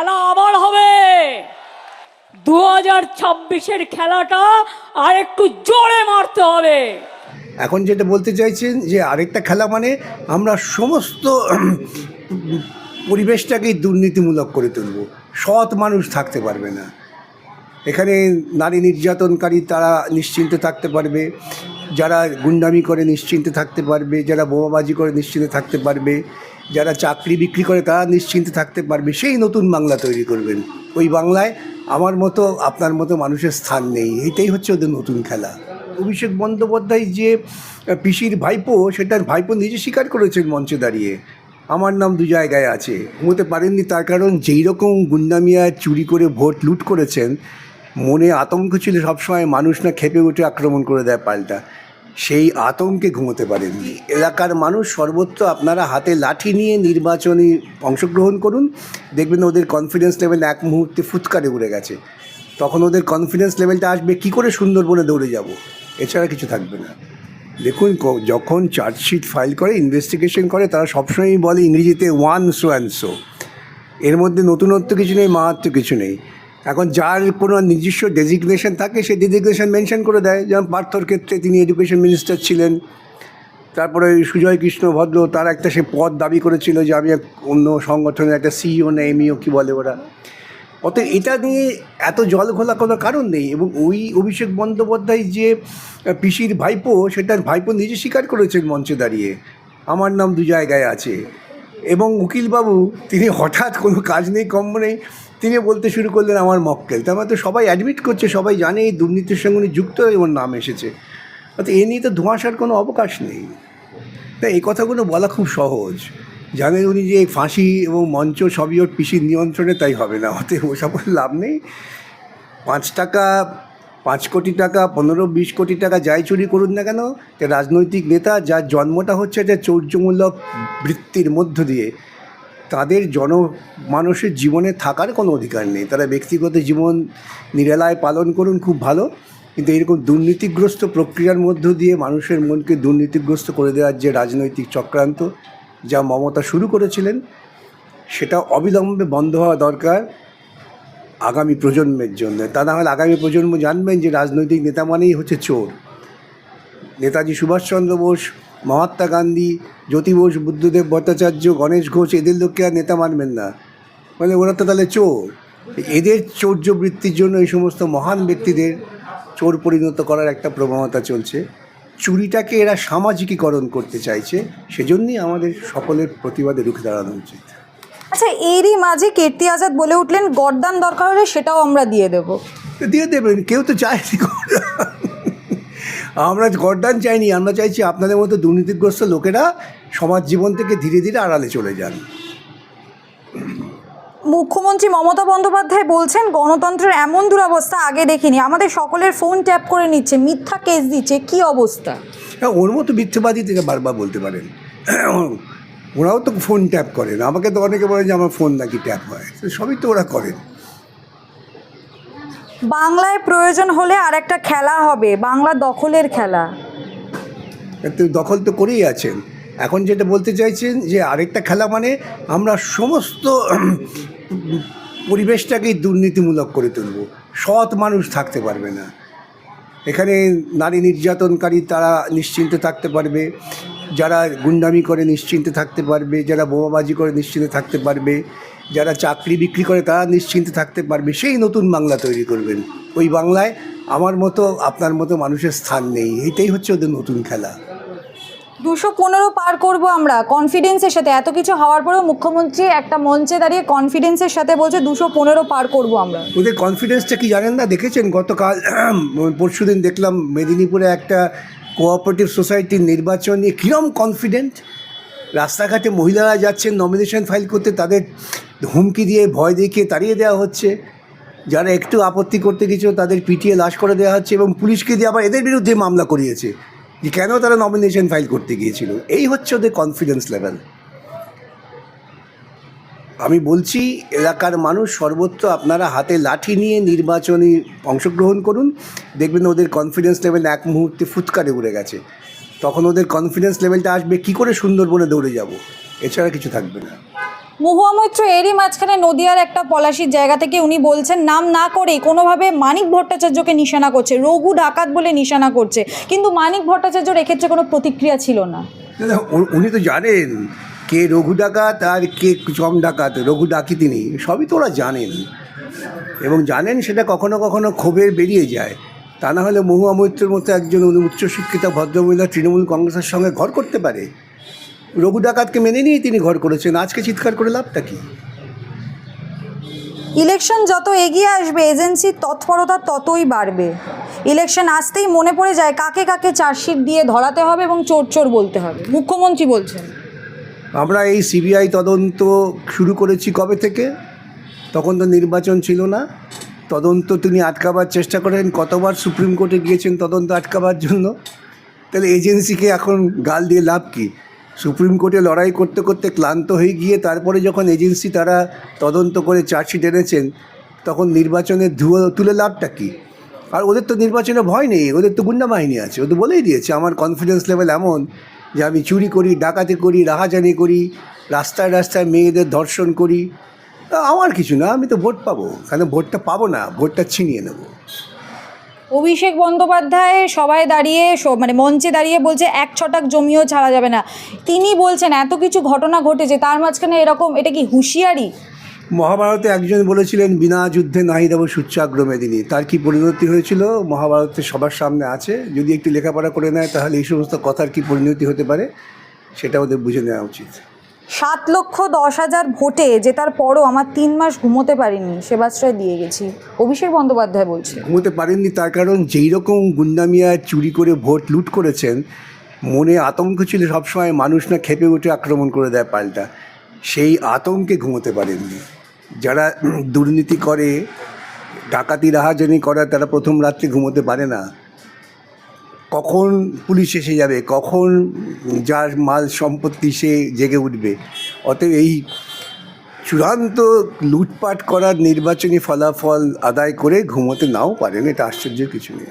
খেলা আবার হবে। দু হাজার ছাব্বিশের খেলাটা আর একটু জোরে মারতে হবে। এখন যেটা বলতে চাইছেন যে আরেকটা খেলা মানে আমরা সমস্ত পরিবেশটাকেই দুর্নীতিমূলক করে তুলব। সৎ মানুষ থাকতে পারবে না। এখানে নারী নির্যাতনকারী তারা নিশ্চিন্তে থাকতে পারবে। যারা গুন্ডামি করে নিশ্চিন্তে থাকতে পারবে, যারা বোমাবাজি করে নিশ্চিন্তে থাকতে পারবে। যারা চাকরি বিক্রি করে তারা নিশ্চিন্তে থাকতে পারবে। সেই নতুন বাংলা তৈরি করবেন। ওই বাংলায় আমার মতো, আপনার মতো মানুষের স্থান নেই। এইটাই হচ্ছে ওদের নতুন খেলা। অভিষেক বন্দ্যোপাধ্যায় যে পিসির ভাইপো, সেটার ভাইপো নিজে স্বীকার করেছেন মঞ্চে দাঁড়িয়ে। আমার নাম দু জায়গায় আছে। ঘুমোতে পারেননি তার কারণ যেই রকম গুন্ডামিয়া চুরি করে ভোট লুট করেছেন, মনে আতঙ্ক ছিল সবসময় মানুষ না খেপে উঠে আক্রমণ করে দেয় পাল্টা। সেই আতঙ্কে ঘুমোতে পারেননি। এলাকার মানুষ সর্বত্র আপনারা হাতে লাঠি নিয়ে নির্বাচনী অংশগ্রহণ করুন। দেখবেন ওদের কনফিডেন্স লেভেল এক মুহূর্তে ফুৎকারে উড়ে গেছে। তখন ওদের কনফিডেন্স লেভেলটা আসবে, কী করে সুন্দরবনে দৌড়ে যাব? এছাড়া কিছু থাকবে না। দেখুন যখন চার্জশিট ফাইল করে ইনভেস্টিগেশন করে, তারা সবসময়ই বলে ইংরেজিতে ওয়ান সো অ্যান্ড সো এর মধ্যে নতুনত্ব কিছু নেই মাহাত্ম কিছু নেই। এখন যার কোনো নিজস্ব ডেজিগনেশন থাকে সে ডেজিগনেশন মেনশন করে দেয়। যেমন পার্থর ক্ষেত্রে তিনি এডুকেশন মিনিস্টার ছিলেন। তারপরে সুজয় কৃষ্ণ ভদ্র, তার একটা সে পদ দাবি করেছিল যে আমি অন্য সংগঠনের একটা সিইও না এমইও কী বলে ওরা। অতএব এটা নিয়ে এত জল ঘোলা কোনো কারণ নেই এবং ওই অভিষেক বন্দ্যোপাধ্যায় যে পিসির ভাইপো, সেটার ভাইপো নিজে স্বীকার করেছেন মঞ্চে দাঁড়িয়ে। আমার নাম দু জায়গায় আছে। এবং উকিলবাবু, তিনি হঠাৎ কোনো কাজ নেই কম্ম নেই তিনি বলতে শুরু করলেন আমার মক্কেল। তার মানে তো সবাই অ্যাডমিট করছে, সবাই জানে এই দুর্নীতির সঙ্গে উনি যুক্ত হয়ে ওর নাম এসেছে। অর্থাৎ এ নিয়ে তো ধোঁয়াশার কোনো অবকাশ নেই। তাই এই কথাগুলো বলা খুব সহজ। জানেন উনি যে ফাঁসি এবং মঞ্চ সবই ওর পিসির নিয়ন্ত্রণে, তাই হবে না। অতএব করে লাভ নেই। পাঁচ টাকা, পাঁচ কোটি টাকা, পনেরো, বিশ কোটি টাকা যাই চুরি করুন না কেন রাজনৈতিক নেতা যার জন্মটা হচ্ছে একটা চৌর্যমূলক বৃত্তির মধ্য দিয়ে তাদের জন মানুষের জীবনে থাকার কোনো অধিকার নেই। তারা ব্যক্তিগত জীবন নিরালায় পালন করুন, খুব ভালো। কিন্তু এরকম দুর্নীতিগ্রস্ত প্রক্রিয়ার মধ্য দিয়ে মানুষের মনকে দুর্নীতিগ্রস্ত করে দেওয়ার যে রাজনৈতিক চক্রান্ত, যা মমতা শুরু করেছিলেন, সেটা অবিলম্বে বন্ধ হওয়া দরকার আগামী প্রজন্মের জন্য। তা না হলে আগামী প্রজন্ম জানবেন যে রাজনৈতিক নেতা মানেই হচ্ছে চোর। নেতাজি সুভাষচন্দ্র বোস মহাত্মা গান্ধী জ্যোতি বোস বুদ্ধদেব ভট্টাচার্য গণেশ ঘোষ এদের লোককে আর নেতা মানবেন না। মানে ওরা তো তাহলে চোর। এদের চৌর্যবৃত্তির জন্য এই সমস্ত মহান ব্যক্তিদের চোর পরিণত করার একটা প্রবণতা চলছে। চুরিটাকে এরা সামাজিকীকরণ করতে চাইছে সেজন্যই আমাদের সকলের প্রতিবাদে রুখে দাঁড়ানো উচিত। আচ্ছা এরই মাঝে কীর্তি আজাদ বলে উঠলেন গরদান দরকার হলে সেটাও আমরা দিয়ে দেব। দিয়ে দেবেন কেউ তো চায়নি আমরা গরদান চাইনি আমরা চাইছি আপনাদের মতো দুর্নীতিগ্রস্ত লোকেরা সমাজ জীবন থেকে ধীরে ধীরে আড়ালে চলে যান। মুখ্যমন্ত্রী মমতা বন্দ্যোপাধ্যায় বলছেন গণতন্ত্রের এমন দুরবস্থা আগে দেখিনি। আমাদের সকলের ফোন ট্যাপ করে নিচ্ছে মিথ্যা কেস দিচ্ছে কি অবস্থা? হ্যাঁ ওর মতো মিথ্যেবাদী থেকে বারবার বলতে পারেন। ওরাও তো ফোন ট্যাপ করেন আমাকে তো অনেকে বলে যে আমার ফোন নাকি ট্যাপ হয়। সবই তো ওরা করেন। বাংলায় প্রয়োজন হলে আর একটা খেলা হবে, বাংলা দখলের খেলা। দখল তো করেই আছেন। এখন যেটা বলতে চাইছেন যে আরেকটা খেলা মানে আমরা সমস্ত পরিবেশটাকেই দুর্নীতিমূলক করে তুলব। সৎ মানুষ থাকতে পারবে না। এখানে নারী নির্যাতনকারী তারা নিশ্চিন্তে থাকতে পারবে। যারা গুন্ডামি করে নিশ্চিন্তে থাকতে পারবে, যারা বোমাবাজি করে নিশ্চিন্তে থাকতে পারবে। যারা চাকরি বিক্রি করে তারা নিশ্চিন্তে থাকতে পারবে। সেই নতুন বাংলা তৈরি করবেন। ওই বাংলায় আমার মতো আপনার মতো মানুষের স্থান নেই। এইটাই হচ্ছে ওদের নতুন খেলা। দুশো পনেরো পার করব আমরা। কনফিডেন্সের সাথে। এত কিছু হওয়ার পরেও মুখ্যমন্ত্রী একটা মঞ্চে দাঁড়িয়ে কনফিডেন্সের সাথে বলছে দুশো পনেরো পার করব আমরা। ওদের কনফিডেন্সটা কি জানেন না? দেখেছেন? গতকাল পরশু দিন দেখলাম মেদিনীপুরে একটা কোঅপারেটিভ সোসাইটির নির্বাচন নিয়ে কীরম কনফিডেন্ট রাস্তাঘাটে মহিলারা যাচ্ছেন নমিনেশন ফাইল করতে তাদের হুমকি দিয়ে, ভয় দেখিয়ে তাড়িয়ে দেওয়া হচ্ছে। যারা একটু আপত্তি করতে গেছিল তাদের পিটিয়ে লাশ করে দেওয়া হচ্ছে এবং পুলিশকে দিয়ে আবার এদের বিরুদ্ধে মামলা করিয়েছে যে কেন তারা নমিনেশন ফাইল করতে গিয়েছিল। এই হচ্ছে ওদের কনফিডেন্স লেভেল আমি বলছি, এলাকার মানুষ সর্বত্র আপনারা হাতে লাঠি নিয়ে নির্বাচনী অংশগ্রহণ করুন। দেখবেন ওদের কনফিডেন্স লেভেল এক মুহূর্তে ফুৎকারে উড়ে গেছে। তখন ওদের কনফিডেন্স লেভেলটা আসবে, কী করে সুন্দরবনে দৌড়ে যাব? এছাড়া কিছু থাকবে না। মহুয়া মৈত্র এরই মাঝখানে নদিয়ার একটা পলাশির জায়গা থেকে উনি বলছেন, নাম না করেই কোনোভাবে মানিক ভট্টাচার্যকে নিশানা করছে, রঘু ডাকাত বলে নিশানা করছে। কিন্তু মানিক ভট্টাচার্যর এক্ষেত্রে কোনো প্রতিক্রিয়া ছিল না। উনি তো জানেন কে রঘু ডাকাত আর কে চম ডাকাত, রঘু ডাকিতিনি সবই তো ওরা জানেন। এবং জানেন সেটা কখনো কখনো ক্ষোভের বেরিয়ে যায়। তা না হলে মহুয়া মৈত্রের মতো একজন উচ্চশিক্ষিত ভদ্রমহিলা তৃণমূল কংগ্রেসের সঙ্গে ঘর করতে পারে। রঘু ডাকাতকে মেনে নিয়েই তিনি ঘর করেছেন। আজকে চিৎকার করে লাভটা কি? ইলেকশন যত এগিয়ে আসবে এজেন্সির তৎপরতা ততই বাড়বে। ইলেকশন আসতেই মনে পড়ে যায় কাকে কাকে চার্জশিট দিয়ে ধরাতে হবে এবং চোর চোর বলতে হবে। মুখ্যমন্ত্রী বলছেন। আমরা এই সিবিআই তদন্ত শুরু করেছি কবে থেকে? তখন তো নির্বাচন ছিল না। তদন্ত তিনি আটকাবার চেষ্টা করেন। কতবার সুপ্রিম কোর্টে গিয়েছেন তদন্ত আটকাবার জন্য। তাহলে এজেন্সিকে এখন গাল দিয়ে লাভ কি? সুপ্রিম কোর্টে লড়াই করতে করতে ক্লান্ত হয়ে গিয়ে তারপরে যখন এজেন্সি তারা তদন্ত করে চার্জশিট এনেছেন, তখন নির্বাচনের ধুয়ো, তুলে লাভটা কী? আর ওদের তো নির্বাচনে ভয় নেই, ওদের তো গুন্ডা বাহিনী আছে, ও তো বলেই দিয়েছে, আমার কনফিডেন্স লেভেল এমন যে আমি চুরি করি, ডাকাতি করি, রাহাজানি করি, রাস্তায় রাস্তায় মেয়েদের ধর্ষণ করি। আমার কিছু না, আমি তো ভোট পাবো, কেন ভোটটা পাবো না, ভোটটা ছিনিয়ে নেব। অভিষেক বন্দ্যোপাধ্যায় সবাই দাঁড়িয়ে মানে মঞ্চে দাঁড়িয়ে বলছে, এক ছটাক জমিও ছাড়া যাবে না। তিনি বলছেন, এত কিছু ঘটনা ঘটেছে, তার মাঝখানে এরকম এটা কি হুঁশিয়ারি? মহাভারতে একজন বলেছিলেন, বিনা যুদ্ধে নাহি দেব সুচ্চাগ্র মেদিনী তার কি পরিণতি হয়েছিল? মহাভারতে সবার সামনে আছে। যদি একটু লেখাপড়া করে নেয়, তাহলে এই সমস্ত কথার কি পরিণতি হতে পারে? সেটা ওদের বুঝে নেওয়া উচিত। সাত লক্ষ দশ হাজার ভোটে জেতার পরও আমার তিন মাস ঘুমোতে পারিনি, সেবাশ্রয় দিয়ে গেছি। অভিষেক বন্দ্যোপাধ্যায় বলছে ঘুমোতে পারেননি তার কারণ যেই রকম গুন্ডামিয়া চুরি করে ভোট লুট করেছেন, মনে আতঙ্ক ছিল সবসময় মানুষ না খেপে উঠে আক্রমণ করে দেয় পাল্টা। সেই আতঙ্কে ঘুমোতে পারেননি যারা দুর্নীতি করে ডাকাতি রাহাজানি করে, তারা প্রথম রাত্রে ঘুমোতে পারে না। কখন পুলিশ এসে যাবে? কখন যার মাল সম্পত্তি সে জেগে উঠবে? অতএব এই চূড়ান্ত লুটপাট করার নির্বাচনী ফলাফল আদায় করে ঘুমোতে নাও পারেন এটা আশ্চর্যের কিছু নেই।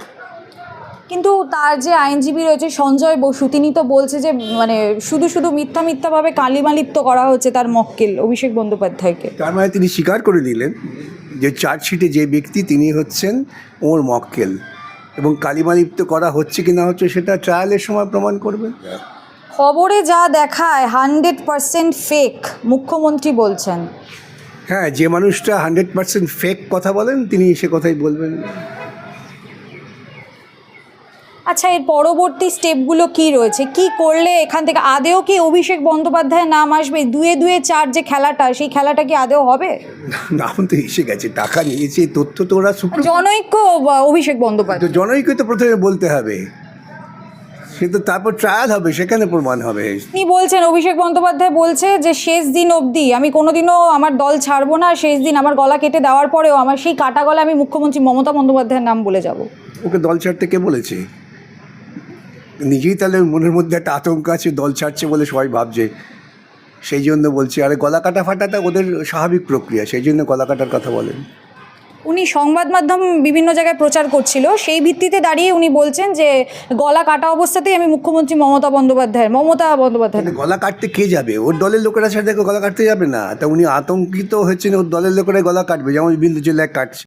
কিন্তু তার যে আইনজীবী রয়েছে সঞ্জয় বসু তিনি তো বলছে যে মানে শুধু শুধু মিথ্যা মিথ্যাভাবে কালিমালিপ্ত করা হচ্ছে তার মক্কেল অভিষেক বন্দ্যোপাধ্যায়কে। তার মানে তিনি স্বীকার করে দিলেন যে চার্জশিটে যে ব্যক্তি তিনি হচ্ছেন ওর মক্কেল। এবং কালিমালিপ্ত করা হচ্ছে কি না হচ্ছে সেটা ট্রায়ালের সময় প্রমাণ করবেন খবরে যা দেখায় হান্ড্রেড পারসেন্ট ফেক মুখ্যমন্ত্রী বলছেন। হ্যাঁ যে মানুষটা হান্ড্রেড পারসেন্ট ফেক কথা বলেন তিনি সে কথাই বলবেন। আচ্ছা এর পরবর্তী স্টেপগুলো কি রয়েছে? কি করলে এখান থেকে আদেও কি অভিষেক বন্দ্যোপাধ্যায়ের নাম আসবে? দুয়ে দুয়ে চার যে খেলাটা সেই খেলাটা কি আদেও হবে? নাম তো এসে গেছে টাকা নিয়েছে তথ্য তো ওরা জনৈক্য অভিষেক বন্দ্যোপাধ্যায়। জনৈকই তো প্রথমে বলতে হবে। সে তো তারপর ট্রায়াল হবে সেখানে প্রমাণ হবে। তিনি বলছেন অভিষেক বন্দ্যোপাধ্যায় বলছে যে শেষ দিন অবধি আমি কোনোদিনও আমার দল ছাড়বো না শেষ দিন আমার গলা কেটে দেওয়ার পরেও আমার সেই কাটা গলা আমি মুখ্যমন্ত্রী মমতা বন্দ্যোপাধ্যায়ের নাম বলে যাব। ওকে দল ছাড়তে কে বলেছে? নিজেই তাহলে মনের মধ্যে একটা আতঙ্ক আছে দল ছাড়ছে বলে সবাই ভাবছে। সেই জন্য বলছি আরে গলা কাটা ফাটাটা ওদের স্বাভাবিক প্রক্রিয়া সেই জন্য গলা কাটার কথা বলেন। উনি সংবাদ মাধ্যম বিভিন্ন জায়গায় প্রচার করছিল সেই ভিত্তিতে দাঁড়িয়ে উনি বলছেন যে গলা কাটা অবস্থাতেই আমি মুখ্যমন্ত্রী মমতা বন্দ্যোপাধ্যায় মমতা বন্দ্যোপাধ্যায় গলা কাটতে কে যাবে? ওর দলের লোকেরা সাথে গলা কাটতে যাবে না। তা উনি আতঙ্কিত হচ্ছেন ওর দলের লোকেরা গলা কাটবে যেমন বিন্দু জেলায় কাটছে।